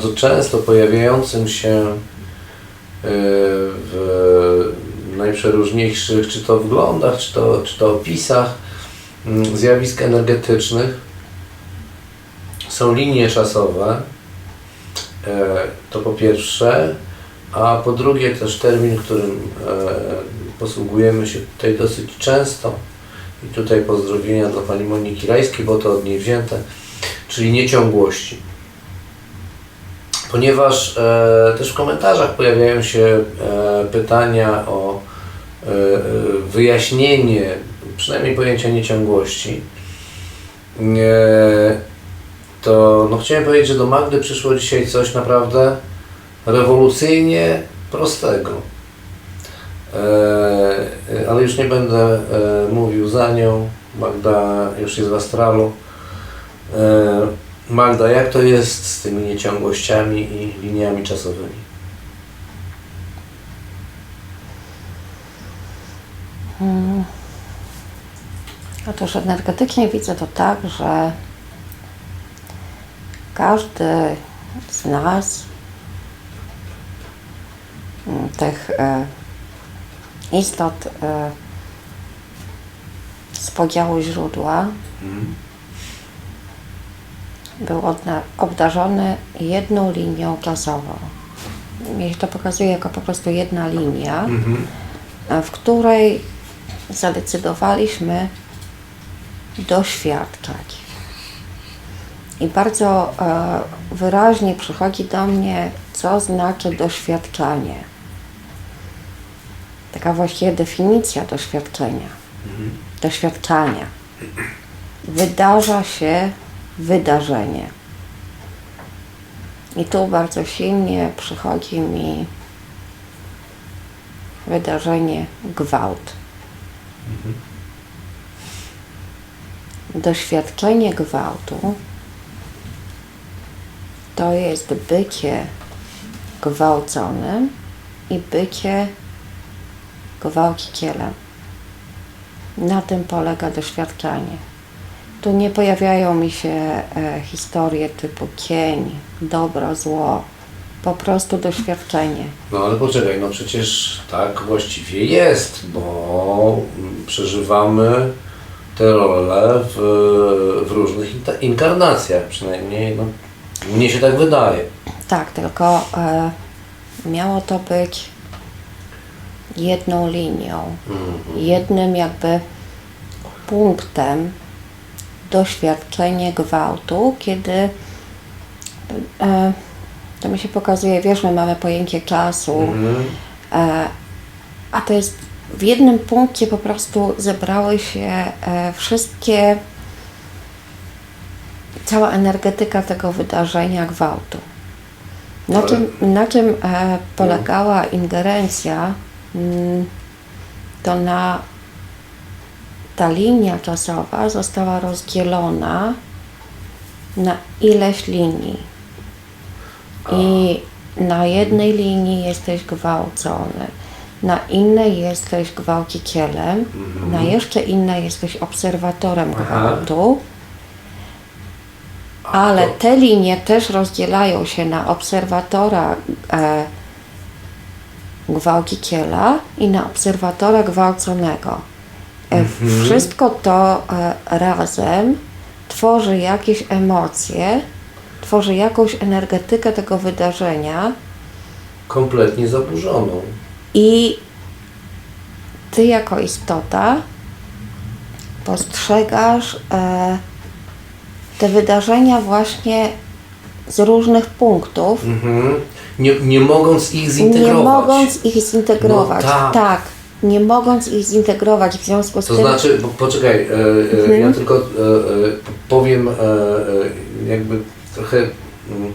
bardzo często pojawiającym się e, w najprzeróżniejszych, czy to wglądach, czy to, czy to opisach mm, zjawisk energetycznych są linie czasowe. E, To po pierwsze, a po drugie też termin, którym e, posługujemy się tutaj dosyć często i tutaj pozdrowienia dla Pani Moniki Rajskiej, bo to od niej wzięte, czyli nieciągłości. Ponieważ e, też w komentarzach pojawiają się e, pytania o e, e, wyjaśnienie przynajmniej pojęcia nieciągłości, e, to no, chciałem powiedzieć, że do Magdy przyszło dzisiaj coś naprawdę rewolucyjnie prostego. E, ale już nie będę e, mówił za nią. Magda już jest w astralu. E, Magda, jak to jest z tymi nieciągłościami i liniami czasowymi? Mm. Otóż energetycznie widzę to tak, że każdy z nas mm, tych e, istot e, z podziału źródła był obdarzony jedną linią czasową. Mnie się to pokazuje jako po prostu jedna linia, Mhm. w której zadecydowaliśmy doświadczać. I bardzo e, wyraźnie przychodzi do mnie, co znaczy doświadczanie. Taka właściwie definicja doświadczenia. Doświadczania. Wydarza się wydarzenie. I tu bardzo silnie przychodzi mi wydarzenie gwałt. Doświadczenie gwałtu to jest bycie gwałconym i bycie gwałcicielem. Na tym polega doświadczenie. Tu nie pojawiają mi się e, historie typu cień, dobro, zło. Po prostu doświadczenie. No ale poczekaj, no przecież tak właściwie jest, bo mm, przeżywamy te role w, w różnych inta- inkarnacjach, przynajmniej no, mnie się tak wydaje. Tak, tylko e, miało to być jedną linią, jednym jakby punktem doświadczenie gwałtu, kiedy e, to mi się pokazuje, wiesz, my mamy pojęcie czasu, Mhm. e, a to jest w jednym punkcie po prostu zebrały się e, wszystkie, cała energetyka tego wydarzenia gwałtu. Na Ale- czym, na czym e, polegała ingerencja, mm, to na ta linia czasowa została rozdzielona na ileś linii. I na jednej linii jesteś gwałcony, na innej jesteś gwałcicielem, na jeszcze innej jesteś obserwatorem Aha. gwałtu. Ale to- te linie też rozdzielają się na obserwatora e, gwałciciela i na obserwatora gwałconego. E, Wszystko to e, razem tworzy jakieś emocje, tworzy jakąś energetykę tego wydarzenia Kompletnie zaburzoną. i ty jako istota postrzegasz e, te wydarzenia właśnie z różnych punktów, Mhm. Nie, nie mogąc ich zintegrować. nie mogąc ich zintegrować. No tak. Nie mogąc ich zintegrować w związku z To tym. znaczy, bo, poczekaj, e, e, ja tylko e, e, powiem e, e, jakby trochę mm,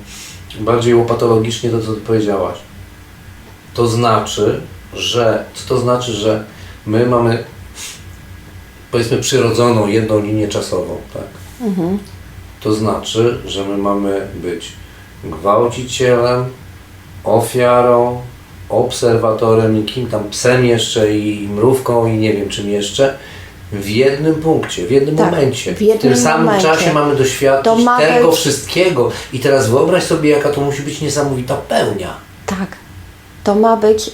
bardziej łopatologicznie to, co ty powiedziałaś. To znaczy, że, co to znaczy, że my mamy powiedzmy przyrodzoną jedną linię czasową, tak? Mhm. To znaczy, że my mamy być gwałcicielem, ofiarą, obserwatorem i kim tam psem jeszcze i mrówką i nie wiem czym jeszcze w jednym punkcie, w jednym Tak, momencie. w jednym tym samym momencie. czasie mamy doświadczyć To ma tego wszystkiego. I teraz wyobraź sobie, jaka to musi być niesamowita pełnia. Tak. To ma być,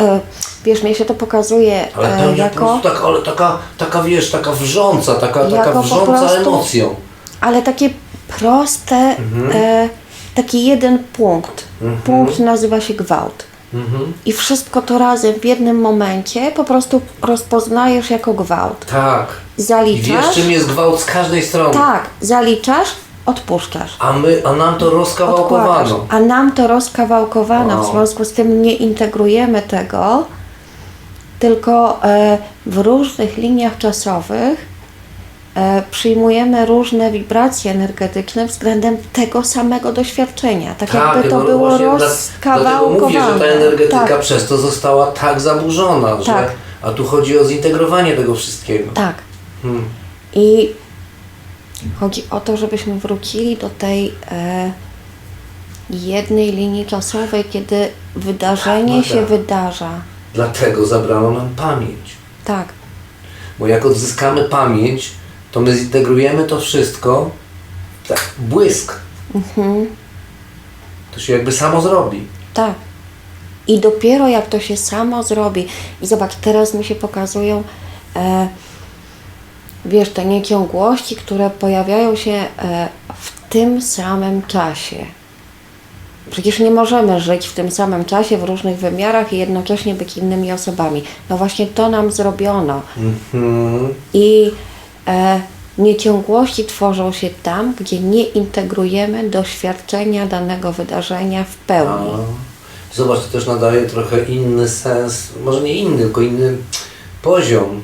e, wiesz, mnie się to pokazuje Ale e, jako, prostu taka, ale taka, taka wiesz, taka wrząca, taka, taka wrząca prostu- emocją. ale takie proste, Mhm. e, taki jeden punkt. Punkt nazywa się gwałt. Mhm. I wszystko to razem w jednym momencie po prostu rozpoznajesz jako gwałt. Tak. I Zaliczasz. wiesz, czym jest gwałt z każdej strony. Tak, zaliczasz, odpuszczasz. A my, a nam to Odkładasz. rozkawałkowano. A nam to rozkawałkowano, Wow. w związku z tym nie integrujemy tego, tylko e, w różnych liniach czasowych przyjmujemy różne wibracje energetyczne względem tego samego doświadczenia. Tak, jakby to no było rozkawałkowane. Mówię, że ta energetyka tak, przez to została tak zaburzona, że, Tak. a tu chodzi o zintegrowanie tego wszystkiego. tak. Hmm. I chodzi o to, żebyśmy wrócili do tej e, jednej linii czasowej, kiedy wydarzenie Tak, się tak. wydarza. Dlatego zabrano nam pamięć. Tak, Bo jak odzyskamy pamięć, to my zintegrujemy to wszystko w tak, błysk. Mhm. To się jakby samo zrobi. tak. I dopiero jak to się samo zrobi, i zobacz, teraz mi się pokazują, e, wiesz, te nieciągłości, które pojawiają się e, w tym samym czasie. Przecież nie możemy żyć w tym samym czasie, w różnych wymiarach i jednocześnie być innymi osobami. No właśnie to nam zrobiono. Mhm. I nieciągłości tworzą się tam, gdzie nie integrujemy doświadczenia danego wydarzenia w A, pełni. zobacz, to też nadaje trochę inny sens, może nie inny, tylko inny poziom,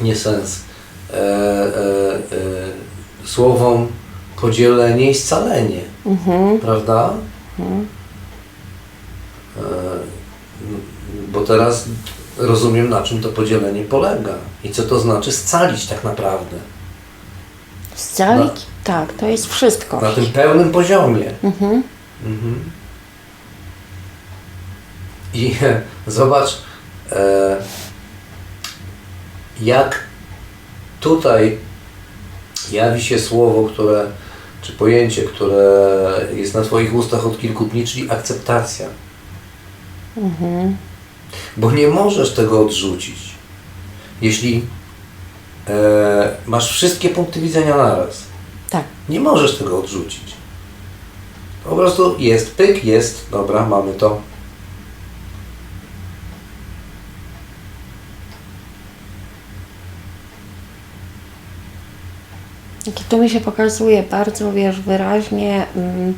nie sens, e, e, e, słowom podzielenie i scalenie, Mhm. prawda? E, bo teraz rozumiem, na czym to podzielenie polega i co to znaczy scalić tak naprawdę, Scalić? Tak, to jest wszystko. na tym pełnym poziomie. Mhm. Mhm. I zobacz, e, jak tutaj jawi się słowo, które, czy pojęcie, które jest na Twoich ustach od kilku dni, czyli akceptacja. Mhm. Bo nie możesz tego odrzucić. Jeśli e, masz wszystkie punkty widzenia naraz, Tak. nie możesz tego odrzucić. Po prostu jest, pyk, jest, dobra, mamy to. I tu mi się pokazuje bardzo, wiesz, wyraźnie mm,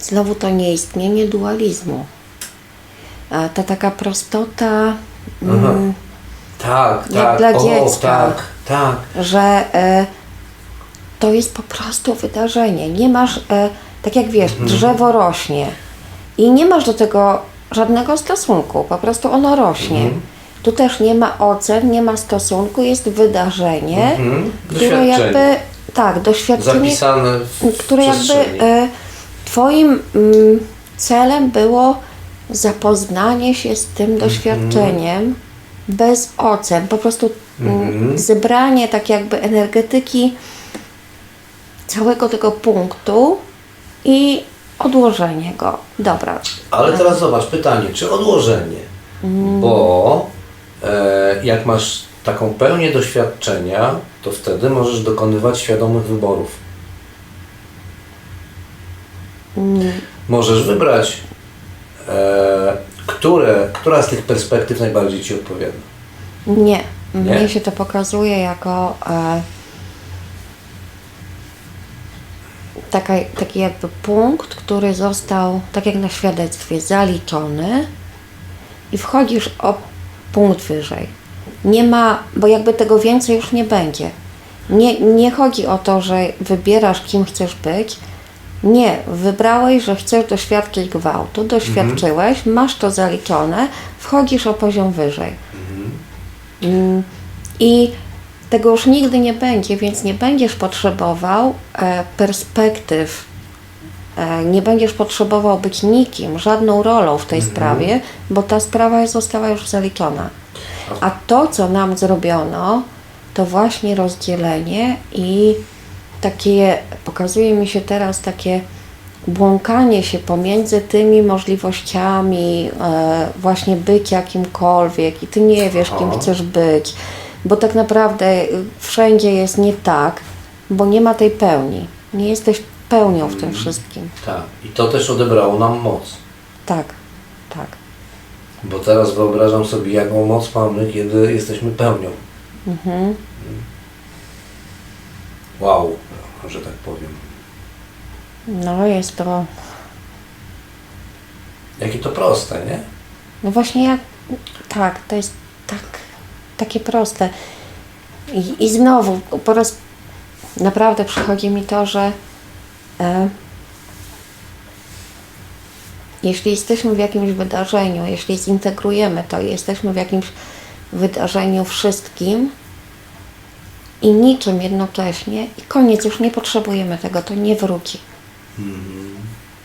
znowu to nieistnienie dualizmu. Ta taka prostota, Aha. mm, Tak, Jak tak, dla o, dziecka. tak, tak. że e, to jest po prostu wydarzenie. Nie masz, e, tak jak wiesz, drzewo rośnie i nie masz do tego żadnego stosunku, po prostu ono rośnie. Tu też nie ma ocen, nie ma stosunku, jest wydarzenie, Mhm. które jakby, tak, doświadczenie, Zapisane w które jakby e, Twoim mm, celem było zapoznanie się z tym doświadczeniem bez ocen, po prostu mm, Mhm. zebranie tak jakby energetyki całego tego punktu i odłożenie go. Dobra. Ale teraz zobacz, pytanie, czy odłożenie? Mm. Bo e, jak masz taką pełnię doświadczenia, to wtedy możesz dokonywać świadomych wyborów. Mm, Możesz wybrać, które, która z tych perspektyw najbardziej Ci odpowiada. Nie. Nie? Mnie się to pokazuje jako e, taka, taki jakby punkt, który został, tak jak na świadectwie, zaliczony i wchodzisz o punkt wyżej. Nie ma, bo jakby tego więcej już nie będzie. Nie, nie chodzi o to, że wybierasz, kim chcesz być. Nie, wybrałeś, że chcesz doświadczyć gwałtu, doświadczyłeś, masz to zaliczone, wchodzisz o poziom wyżej. Mm, I tego już nigdy nie będzie, więc nie będziesz potrzebował e, perspektyw, e, nie będziesz potrzebował być nikim, żadną rolą w tej sprawie, bo ta sprawa została już zaliczona. A to, co nam zrobiono, to właśnie rozdzielenie i takie, pokazuje mi się teraz takie błąkanie się pomiędzy tymi możliwościami, e, właśnie być jakimkolwiek i ty nie wiesz, kim chcesz być, bo tak naprawdę wszędzie jest nie tak, bo nie ma tej pełni. Nie jesteś pełnią w tym wszystkim. Tak. I to też odebrało nam moc. Tak, tak. Bo teraz wyobrażam sobie, jaką moc mamy, kiedy jesteśmy pełnią. Mhm. Wow, że tak powiem. No jest to, Jakie to proste, nie? no właśnie jak, tak, to jest tak, takie proste. I, i znowu, po raz, naprawdę przychodzi mi to, że e, jeśli jesteśmy w jakimś wydarzeniu, jeśli zintegrujemy to jesteśmy w jakimś wydarzeniu wszystkim i niczym jednocześnie i koniec, już nie potrzebujemy tego, to nie wróci.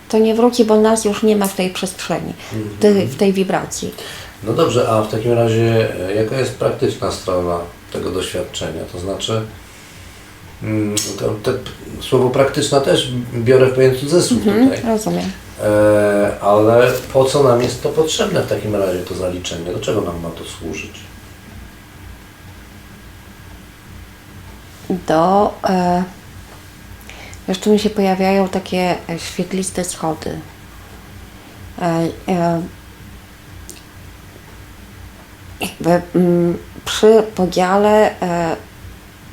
To nie wróci, bo nas już nie ma w tej przestrzeni, w tej, w tej wibracji. No dobrze, a w takim razie e, jaka jest praktyczna strona tego doświadczenia? To znaczy, mm, to, te, słowo praktyczna też biorę w pewien cudzysłów tutaj, Rozumiem. e, ale po co nam jest to potrzebne w takim razie, to zaliczenie? Do czego nam ma to służyć? Do. E, wiesz, tu mi się pojawiają takie e, świetliste schody. E, e, jakby mm, przy podziale, e,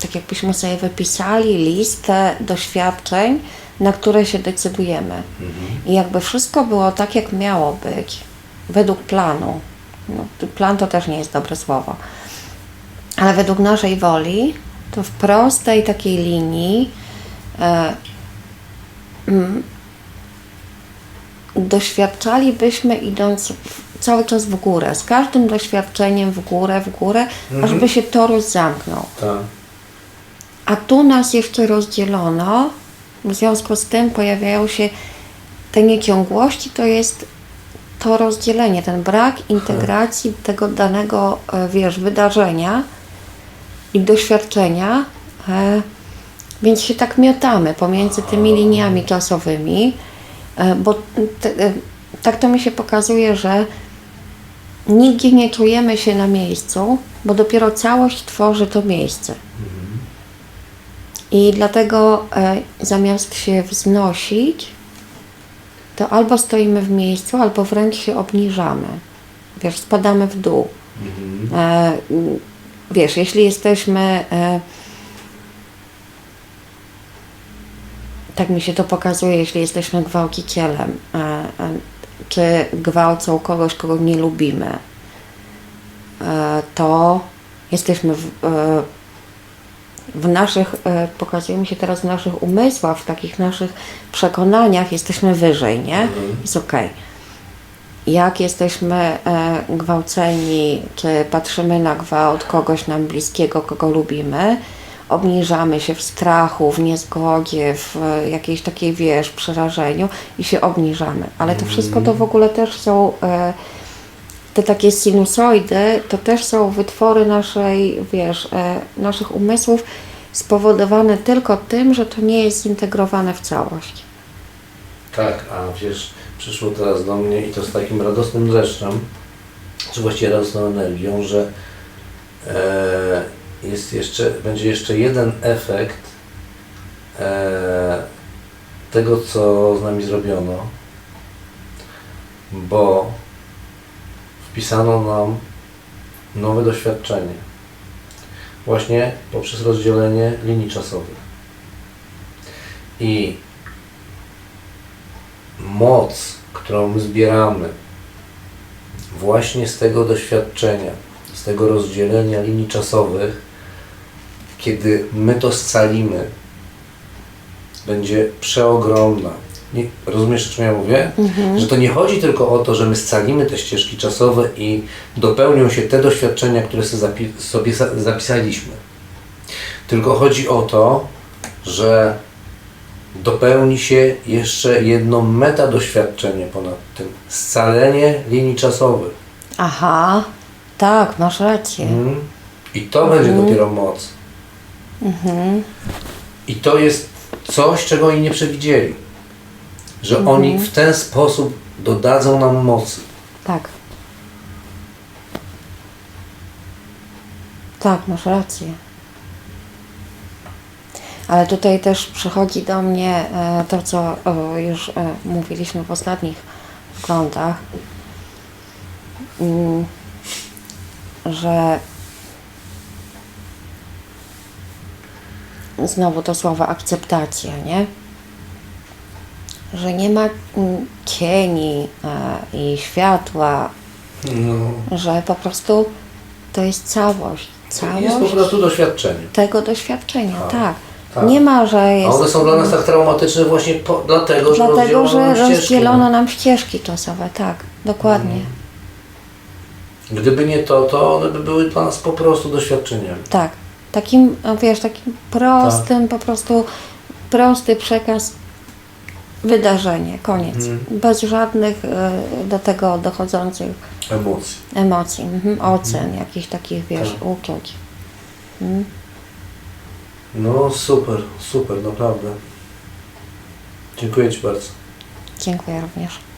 tak jakbyśmy sobie wypisali listę doświadczeń, na które się decydujemy. I jakby wszystko było tak, jak miało być, według planu. No, plan to też nie jest dobre słowo. Ale według naszej woli, to w prostej takiej linii e, mm, doświadczalibyśmy idąc cały czas w górę, z każdym doświadczeniem w górę, w górę, aż by się torus zamknął. Tak. A tu nas jeszcze rozdzielono, w związku z tym pojawiają się te nieciągłości, to jest to rozdzielenie, ten brak integracji tego danego, e, wiesz, wydarzenia i doświadczenia, e, więc się tak miotamy pomiędzy tymi liniami czasowymi, e, bo te, e, tak to mi się pokazuje, że nigdzie nie czujemy się na miejscu, bo dopiero całość tworzy to miejsce. I dlatego e, zamiast się wznosić, to albo stoimy w miejscu, albo wręcz się obniżamy. Wiesz, spadamy w dół. E, m, wiesz, jeśli jesteśmy. E, tak mi się to pokazuje, jeśli jesteśmy gwałcicielem, e, e, czy gwałcą kogoś, kogo nie lubimy, e, to jesteśmy w, e, w naszych, e, pokazuje mi się teraz w naszych umysłach, w takich naszych przekonaniach jesteśmy wyżej, nie? Jest okej. Jak jesteśmy e, gwałceni, czy patrzymy na gwałt kogoś nam bliskiego, kogo lubimy, obniżamy się w strachu, w niezgodzie, w jakiejś takiej, wiesz, przerażeniu i się obniżamy. Ale to wszystko to w ogóle też są e, te takie sinusoidy to też są wytwory naszej, wiesz, e, naszych umysłów spowodowane tylko tym, że to nie jest zintegrowane w całość. Tak, a wiesz, przyszło teraz do mnie i to z takim radosnym dreszczem, czy właściwie radosną energią, że e, jest jeszcze, będzie jeszcze jeden efekt e, tego, co z nami zrobiono, bo wpisano nam nowe doświadczenie. Właśnie poprzez rozdzielenie linii czasowych. I moc, którą my zbieramy właśnie z tego doświadczenia, z tego rozdzielenia linii czasowych, kiedy my to scalimy, będzie przeogromna. Nie, rozumiesz, o czym ja mówię? Że to nie chodzi tylko o to, że my scalimy te ścieżki czasowe i dopełnią się te doświadczenia, które sobie, zapi- sobie za- zapisaliśmy. Tylko chodzi o to, że dopełni się jeszcze jedno meta doświadczenie ponad tym. Scalenie linii czasowych. Aha, Tak, masz rację. Mm. I to będzie dopiero moc. Mhm. I to jest coś, czego oni nie przewidzieli. Że oni w ten sposób dodadzą nam mocy. Tak. Tak, masz rację. Ale tutaj też przychodzi do mnie e, to, co o, już e, mówiliśmy w ostatnich wglądach, mm, że znowu to słowo akceptacja, nie? Że nie ma cieni e, i światła, No. że po prostu to jest całość. Całość Jest po prostu doświadczenie. tego doświadczenia, Tak, tak. Tak. Nie ma, że A jest. one są dla nas tak traumatyczne właśnie po, dlatego, że Dlatego, rozdzielono nam że ścieżki. rozdzielono nam ścieżki czasowe, tak, dokładnie. Mm. Gdyby nie to, to one by były dla nas po prostu doświadczeniem. Tak. Takim, a wiesz, takim prostym, po prostu prosty przekaz, wydarzenie, koniec. Mhm. Bez żadnych e, do tego dochodzących Emocji. emocji, mhm, ocen, jakichś takich, wiesz, Tak. uczuć. Mhm. No super, super, naprawdę. Dziękuję Ci bardzo. Dziękuję również.